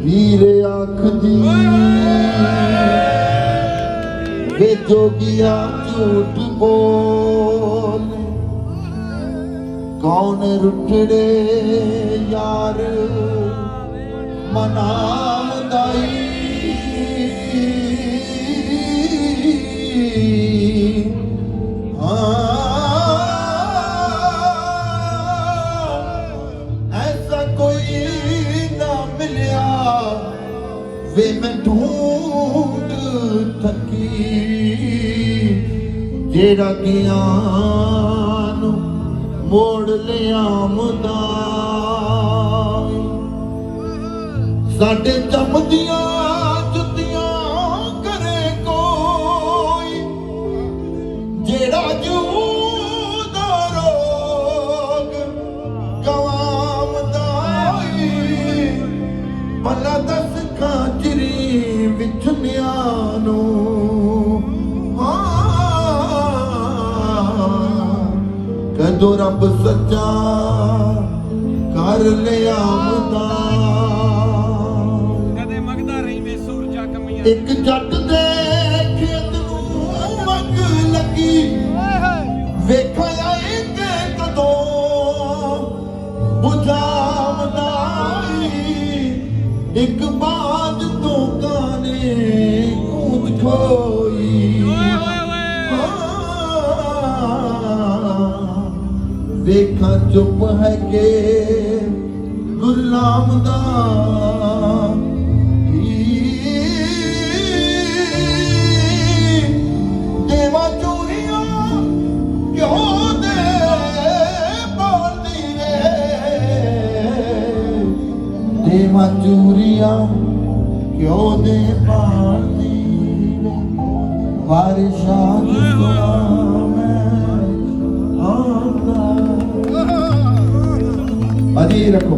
ਵੀਰ ਆਖਦੀ ਵੇ ਜੋਗੀਆ ਝੂਠ ਬੋਲ। ਕੌਣ ਰੁੱਟੜੇ ਯਾਰ? ਮਨਾ ਵੇ ਮੈਂ ਢੂੰਡ ਥੱਕੀ ਜਿਹੜਾ ਗਿਆਨ ਮੋੜ ਲਿਆਮਦਾ ਸਾਡੇ ਜੰਮਦੀਆਂ ਜੁੱਤੀਆਂ ਕਰੇ ਕੋਈ। ਜਿਹੜਾ ਜੂ ਜੂਦਾ ਰੋਗ ਗਵਾਮਦਾ ਈ ਕਦੋਂ ਰੱਬ ਸੱਚਾ ਕਰ ਲਿਆਮਦਾ ਕਦੇ ਮੰਗਦਾ ਰਹੀ ਵੇ ਸੂਰਜਾ ਕਮੀਆਂ। ਇੱਕ ਜੱਟ ਦੇ ਖੇਤ ਨੂੰ ਮੱਗ ਲੱਗੀ। ਵੇਖਿਆ ਇੱਕ ਕਦੋਂ ਬੁਝਾਵਦਾਈ ਇੱਕ ਚੁੱਪ ਹੈ ਕਿ ਗੁਰਨਾਮ ਦਾ ਹੀ ਦੇਵਾ ਚੋਰੀਆਂ ਕਿਉਂ ਦੇ ਬਾਲਦੀ ਵੇ ਦੇਵਾ ਚੋਰੀਆਂ ਕਿਉਂ ਦੇ ਬਾਲਦੀ ਵੇ ਵਾਰਿਸ਼ਾਂ ਦੀ ਮੈਂ మదీలకు